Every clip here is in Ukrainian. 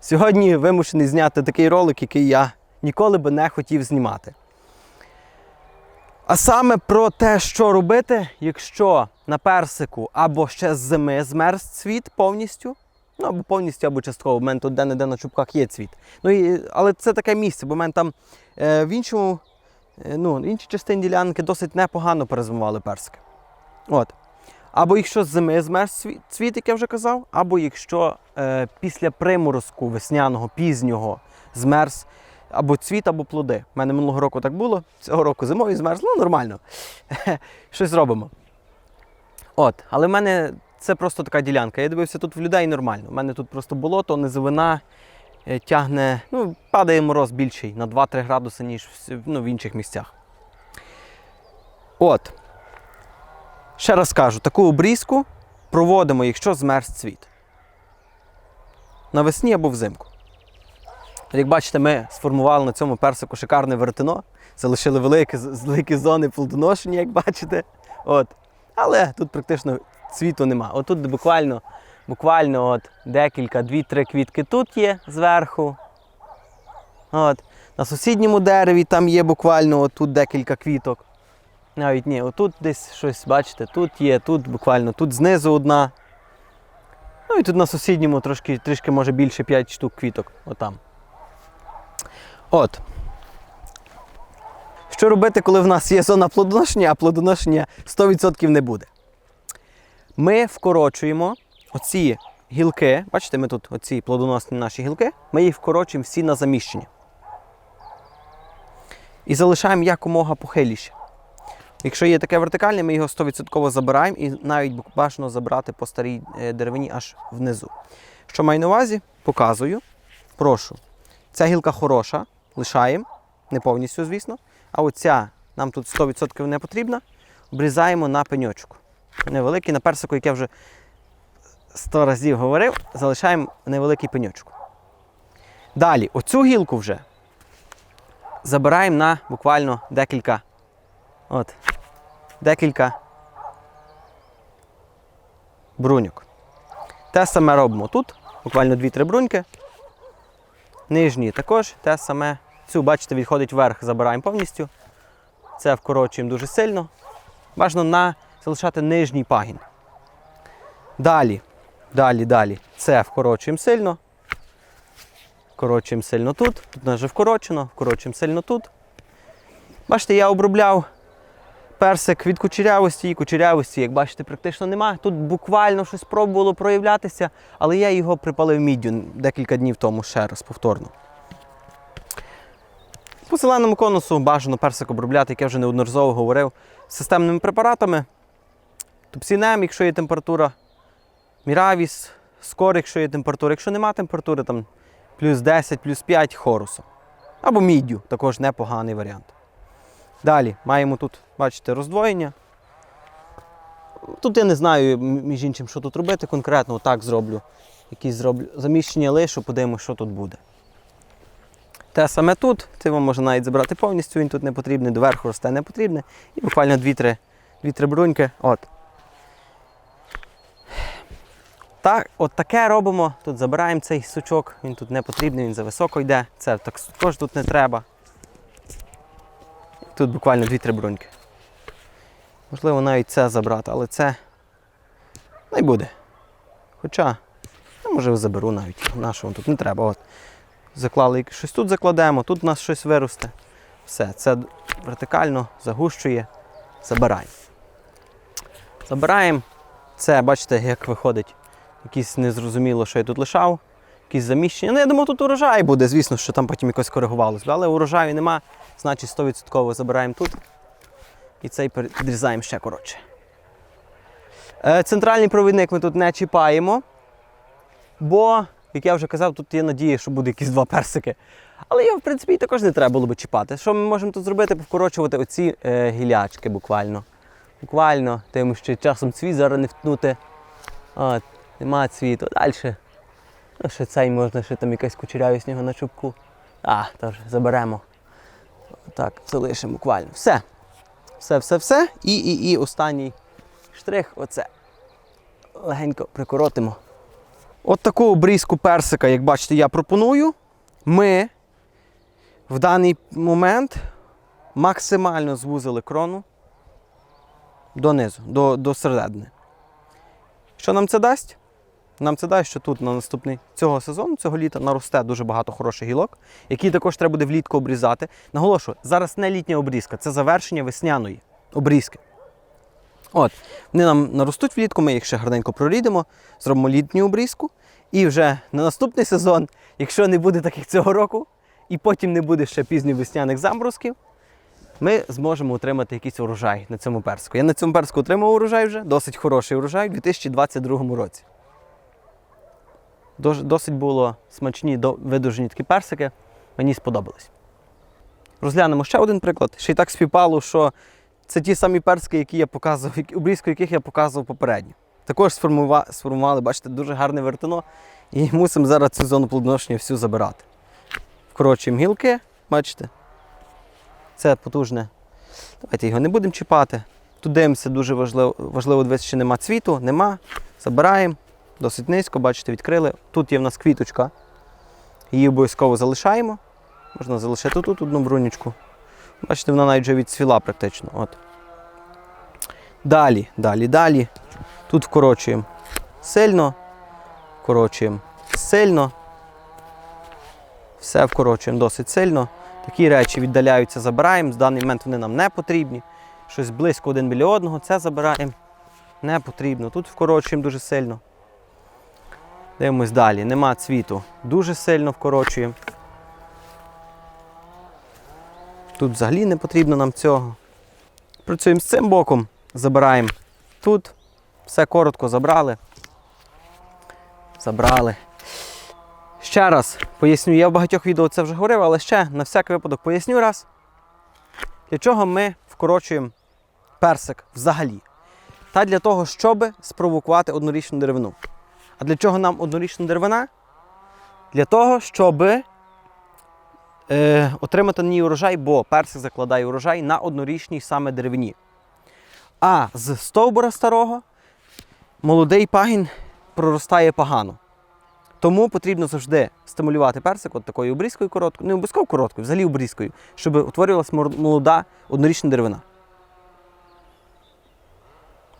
Сьогодні вимушений зняти такий ролик, який я ніколи би не хотів знімати. А саме про те, що робити, якщо на персику або ще з зими змерз цвіт повністю, ну або повністю, або частково. У мене тут де-не-де на чубках є цвіт. Ну, і, але це таке місце, бо в мене там е, в іншому, е, ну, в іншій частині ділянки досить непогано перезимували персики. От. Або якщо з зими змерз цвіт, як я вже казав, або якщо е, після приморозку весняного, пізнього змерз або цвіт, або плоди. У мене минулого року так було, цього року зимою змерз, ну нормально. Щось робимо. От, але в мене це просто така ділянка. Я дивився тут в людей нормально. У мене тут просто болото, низовина е, тягне, ну, падає мороз більший на 2-3 градуси, ніж в, ну, в інших місцях. От. Ще раз кажу, таку обрізку проводимо, якщо змерз цвіт. Навесні або взимку. Як бачите, ми сформували на цьому персику шикарне веретено. Залишили великі, великі зони плодоношення, як бачите. От. Але тут практично цвіту нема. Отут буквально, буквально от декілька, дві-три квітки тут є зверху. От. На сусідньому дереві там є буквально отут декілька квіток. Навіть ні, отут десь щось, бачите, тут є, тут буквально, тут знизу одна. Ну і тут на сусідньому трошки, трішки може більше 5 штук квіток. Отам. От. Що робити, коли в нас є зона плодоношення, а плодоношення 100% не буде? Ми вкорочуємо оці гілки, бачите, ми тут оці плодоносні наші гілки, ми їх вкорочуємо всі на заміщення. І залишаємо якомога похиліше. Якщо є таке вертикальне, ми його 100% забираємо і навіть бажано забрати по старій е, деревині аж внизу. Що маю на увазі? Показую. Прошу. Ця гілка хороша, лишаємо, не повністю, звісно. А оця нам тут 100% не потрібна. Обрізаємо на пеньочку. Невеликий, на персику, як я вже 100 разів говорив, залишаємо невеликий пеньочок. Далі, оцю гілку вже забираємо на буквально декілька. От, декілька бруньок. Те саме робимо тут, буквально 2-3 бруньки. Нижні також те саме. Цю, бачите, відходить вверх, забираємо повністю. Це вкорочуємо дуже сильно. Бажано на залишати нижній пагін. Далі, далі, далі. Це вкорочуємо сильно. Вкорочуємо сильно тут. Тут у вже вкорочено, вкорочуємо сильно тут. Бачите, я обробляв персик від кучерявості і кучерявості, як бачите, практично нема. Тут буквально щось пробувало проявлятися, але я його припалив міддю декілька днів тому ще раз повторно. По зеленому конусу бажано персик обробляти, як я вже неодноразово говорив, системними препаратами. Тупсінем, якщо є температура, Міравіс, скор, якщо є температура. Якщо немає температури, там плюс 10, плюс 5 хорусу. Або міддю, також непоганий варіант. Далі маємо тут, бачите, роздвоєння. Тут я не знаю, між іншим, що тут робити конкретно, отак зроблю. Якісь зроблю заміщення лишу, подивимося, що тут буде. Те саме тут, це вам можна навіть забрати повністю, він тут не потрібний, доверху росте не потрібне. І буквально 2-3 2-3 бруньки. От. Так, от таке робимо. Тут забираємо цей сучок, він тут не потрібний, він зависоко йде. Це так, також тут не треба. Тут буквально 2-3 бруньки. Можливо, навіть це забрати, але це не буде. Хоча, ну, може заберу навіть. Нашого тут не треба. От. Заклали щось тут закладемо, тут у нас щось виросте. Все, це вертикально загущує. Забираємо. Забираємо. Це, бачите, як виходить. Якісь незрозуміло, що я тут лишав. Якісь заміщення. Ну, я думав, тут урожай буде, звісно, що там потім якось коригувалося. Але урожаю нема, значить 100% забираємо тут. І цей підрізаємо ще коротше. Е, Центральний провідник ми тут не чіпаємо. Бо, як я вже казав, тут є надія, що буде якісь два персики. Але його, в принципі, і також не треба було би чіпати. Що ми можемо тут зробити? Повкорочувати оці е, гілячки буквально. Буквально, тим, що часом цвіт зараз не втнути. От, нема цвіту. Далі. Ще цей можна, ще там якась кучерявість з нього на чубку. А, теж заберемо. Так, залишимо буквально. Все. Все, все, все. І, і, і останній штрих оце. Легенько прикоротимо. От таку обрізку персика, як бачите, я пропоную. Ми в даний момент максимально звузили крону донизу, до, до середини. Що нам це дасть? Нам це дасть, що тут на наступний цього сезону, цього літа, наросте дуже багато хороших гілок, які також треба буде влітку обрізати. Наголошую, зараз не літня обрізка, це завершення весняної обрізки. От, вони нам наростуть влітку, ми їх ще гарненько прорідемо, зробимо літню обрізку. І вже на наступний сезон, якщо не буде таких цього року, і потім не буде ще пізньовесняних заморозків, ми зможемо отримати якийсь урожай на цьому персику. Я на цьому персику отримав урожай вже, досить хороший урожай у 2022 році. Досить було смачні, видужені такі персики. Мені сподобалось. Розглянемо ще один приклад. Ще й так співпало, що це ті самі персики, які я показував, обрізку яких я показував попередньо. Також сформували, бачите, дуже гарне вертино. І мусимо зараз цю зону плодоношення всю забирати. Вкорочуємо гілки, бачите. Це потужне. Давайте його не будемо чіпати. Тут дивимося, дуже важливо, важливо дивитися, чи нема цвіту, нема. Забираємо. Досить низько, бачите, відкрили. Тут є в нас квіточка. Її обов'язково залишаємо. Можна залишити тут одну брунючку. Бачите, вона навіть вже відцвіла практично. От. Далі, далі, далі. Тут вкорочуємо сильно, вкорочуємо сильно. Все вкорочуємо досить сильно. Такі речі віддаляються, забираємо. З даний момент вони нам не потрібні. Щось близько один біля одного, це забираємо. Не потрібно. Тут вкорочуємо дуже сильно. Дивимось далі. Нема цвіту. Дуже сильно вкорочуємо. Тут взагалі не потрібно нам цього. Працюємо з цим боком, забираємо тут. Все коротко забрали. Забрали. Ще раз поясню, я в багатьох відео це вже говорив, але ще на всяк випадок поясню раз. Для чого ми вкорочуємо персик взагалі? Та для того, щоб спровокувати однорічну деревину. А для чого нам однорічна деревина? Для того, щоб е, отримати на ній урожай, бо персик закладає урожай на однорічній саме деревині. А з стовбура старого молодий пагін проростає погано. Тому потрібно завжди стимулювати персик от такою обрізкою короткою, не обов'язково короткою, взагалі обрізкою, щоб утворювалася молода однорічна деревина.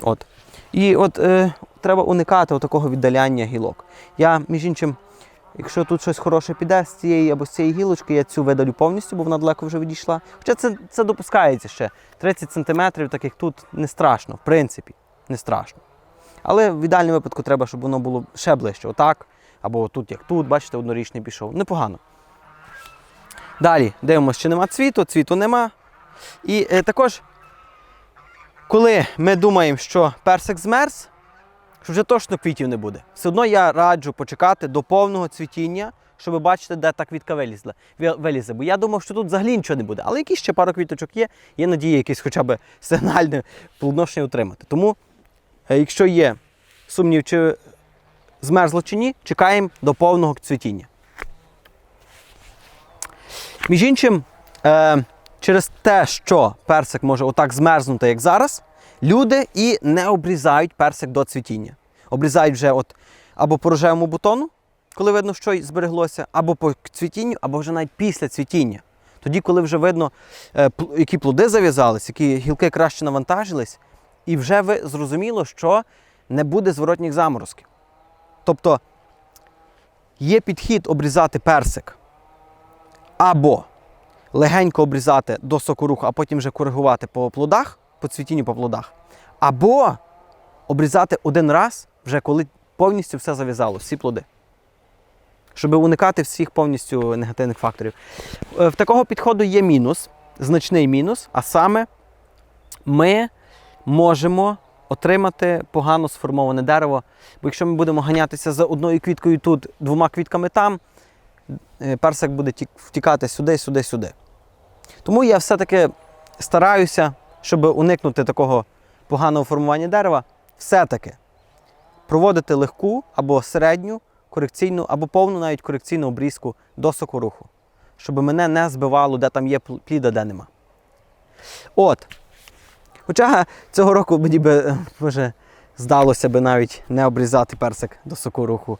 От. І от е, треба уникати такого віддаляння гілок. Я, між іншим, якщо тут щось хороше піде з цієї або з цієї гілочки, я цю видалю повністю, бо вона далеко вже відійшла. Хоча це, це допускається ще. 30 см, так як тут не страшно, в принципі, не страшно. Але в ідеальному випадку треба, щоб воно було ще ближче. Отак. Або тут, як тут, бачите, однорічний пішов. Непогано. Далі дивимося, чи нема цвіту, цвіту нема. І е, також, коли ми думаємо, що персик змерз, що вже точно квітів не буде. Все одно я раджу почекати до повного цвітіння, щоб бачити, де та квітка вилізла, вилізе. Бо я думав, що тут взагалі нічого не буде. Але якісь ще пару квіточок є, є надія якесь хоча б сигнальне плодоношення отримати. Тому, е, якщо є сумнів, чи змерзло чи ні, чекаємо до повного цвітіння. Між іншим, е, через те, що персик може отак змерзнути, як зараз, люди і не обрізають персик до цвітіння. Обрізають вже от або по рожевому бутону, коли видно, що збереглося, або по цвітінню, або вже навіть після цвітіння. Тоді, коли вже видно, е, які плоди зав'язались, які гілки краще навантажились, і вже ви зрозуміло, що не буде зворотніх заморозків. Тобто є підхід обрізати персик або легенько обрізати до сокоруху, а потім вже коригувати по плодах, по цвітінню по плодах, або обрізати один раз, вже коли повністю все зав'язало, всі плоди. Щоб уникати всіх повністю негативних факторів. Е, В такого підходу є мінус, значний мінус, а саме ми можемо отримати погано сформоване дерево. Бо якщо ми будемо ганятися за одною квіткою тут, двома квітками там, е, персик буде втікати сюди, сюди, сюди. Тому я все-таки стараюся, щоб уникнути такого поганого формування дерева, все-таки проводити легку або середню корекційну, або повну навіть корекційну обрізку до сокоруху, щоб мене не збивало, де там є пл- плід, де нема. От. Хоча цього року мені би, е, може, здалося би навіть не обрізати персик до сокоруху.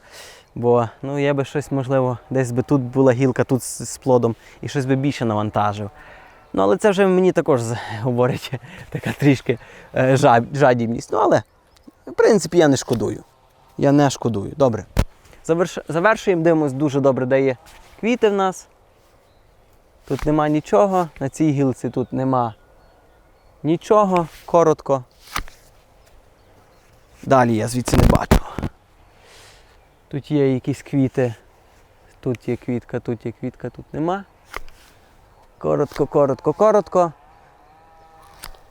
Бо ну, я би щось, можливо, десь би тут була гілка, тут з, з плодом, і щось би більше навантажив. Ну, але це вже мені також говорить така трішки е, жадібність. Ну, але, в принципі, я не шкодую. Я не шкодую. Добре. Заверш... Завершуємо, дивимось дуже добре, де є квіти в нас. Тут нема нічого, на цій гілці тут нема нічого, коротко. Далі я звідси не бачу. Тут є якісь квіти. Тут є квітка, тут є квітка, тут нема. Коротко, коротко, коротко.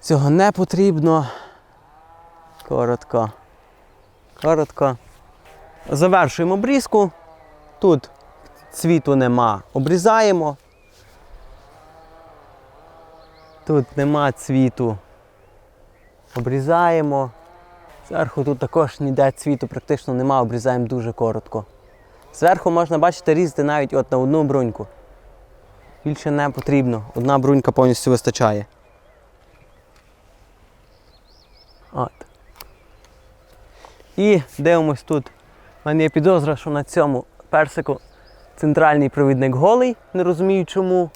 Цього не потрібно. Коротко. Коротко. Завершуємо обрізку. Тут цвіту нема. Обрізаємо. Тут нема цвіту. Обрізаємо. Зверху тут також ніде цвіту практично нема, обрізаємо дуже коротко. Зверху можна бачити різати навіть от на одну бруньку. Більше не потрібно. Одна брунька повністю вистачає. І дивимось тут. У мене є підозра, що на цьому персику центральний провідник голий, не розумію чому.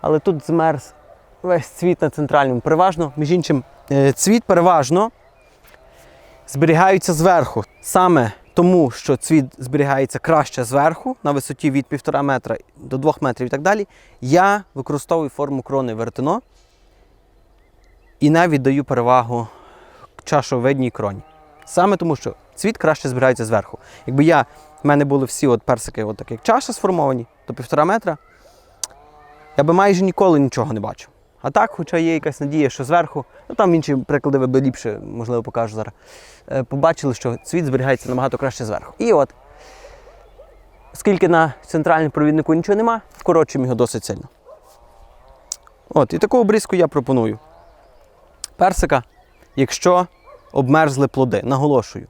Але тут змерз весь цвіт на центральному. Переважно, між іншим, е, цвіт переважно зберігаються зверху. Саме тому, що цвіт зберігається краще зверху, на висоті від 1,5 метра до 2 метрів і так далі, я використовую форму крони вертино і навіть даю перевагу чашовидній кроні. Саме тому, що цвіт краще збирається зверху. Якби я, в мене були всі от персики, от так як чаша сформовані, до 1,5 метра, я би майже ніколи нічого не бачив. А так, хоча є якась надія, що зверху, ну там інші приклади ви би ліпше, можливо, покажу зараз. е, Побачили, що цвіт зберігається набагато краще зверху. І от, оскільки на центральному провіднику нічого нема, вкорочуємо його досить сильно. От, і таку обрізку я пропоную. Персика, якщо обмерзли плоди, наголошую.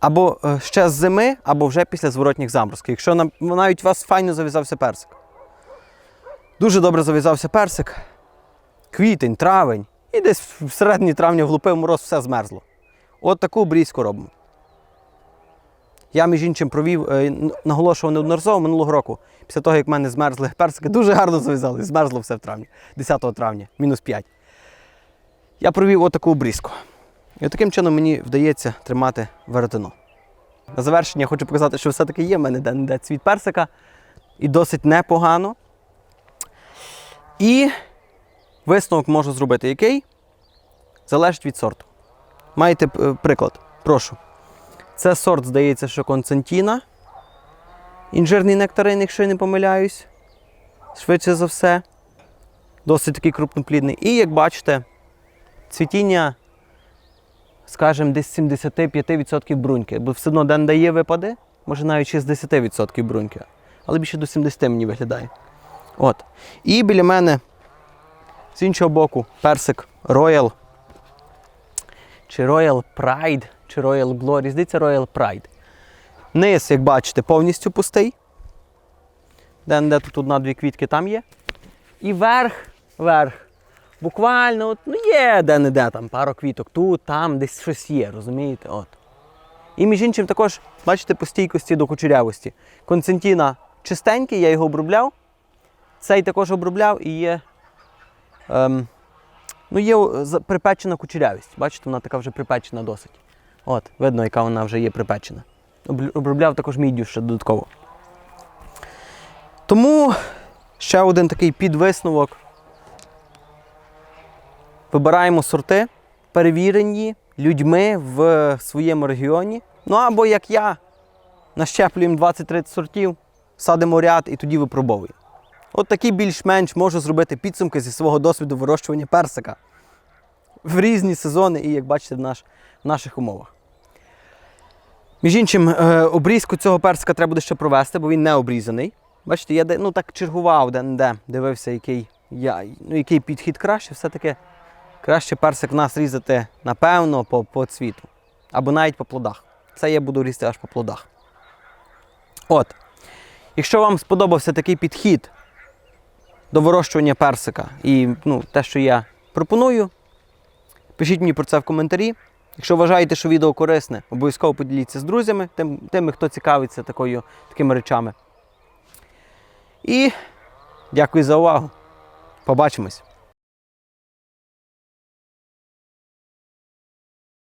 Або е, ще з зими, або вже після зворотніх заморозків. Якщо навіть у вас файно зав'язався персик. Дуже добре зав'язався персик. Квітень, травень. І десь в середині травня влупив мороз, все змерзло. От таку обрізку робимо. Я, між іншим, провів, е, наголошував неодноразово минулого року. Після того, як в мене змерзли персики, дуже гарно зав'язали. Змерзло все в травні, 10 травня, мінус 5. Я провів отаку обрізку. І таким чином мені вдається тримати веретено. На завершення хочу показати, що все-таки є в мене де-не-де цвіт персика. І досить непогано. І висновок можу зробити який? Залежить від сорту. Маєте е, приклад? Прошу. Це сорт, здається, що Константіна. Інжирний нектарин, якщо я не помиляюсь. Швидше за все. Досить такий крупноплідний. І як бачите, цвітіння, скажімо, десь 75% бруньки. Бо все одно де не дає випади, може навіть 60% бруньки. Але більше до 70 мені виглядає. От. І біля мене з іншого боку персик Royal. Чи Royal Pride, чи Royal Glory. Здається, Royal Pride. Низ, як бачите, повністю пустий. Де, де тут одна-дві квітки там є. І верх, верх. Буквально, от, ну є де-не-де там пару квіток, тут, там, десь щось є, розумієте? От. І між іншим також, бачите, по стійкості до кучерявості. Константіна чистенький, я його обробляв. Цей також обробляв і є. Ем, ну, є припечена кучерявість. Бачите, вона така вже припечена досить. От, видно, яка вона вже є припечена. Обробляв також міддю ще додатково. Тому ще один такий підвисновок. Вибираємо сорти, перевірені людьми в своєму регіоні. Ну або як я, нащеплюємо 20-30 сортів, садимо ряд і тоді випробовуємо. От такі більш-менш можу зробити підсумки зі свого досвіду вирощування персика в різні сезони і, як бачите, в, наш, в наших умовах. Між іншим, е, обрізку цього персика треба буде ще провести, бо він не обрізаний. Бачите, я ну, так чергував де-не-де, дивився, який, я, ну, який підхід краще. Все-таки краще персик в нас різати, напевно, по, по цвіту. Або навіть по плодах. Це я буду різати аж по плодах. От. Якщо вам сподобався такий підхід до вирощування персика і ну, те, що я пропоную, пишіть мені про це в коментарі. Якщо вважаєте, що відео корисне, обов'язково поділіться з друзями, тим, тими, хто цікавиться такою, такими речами. І дякую за увагу. Побачимось!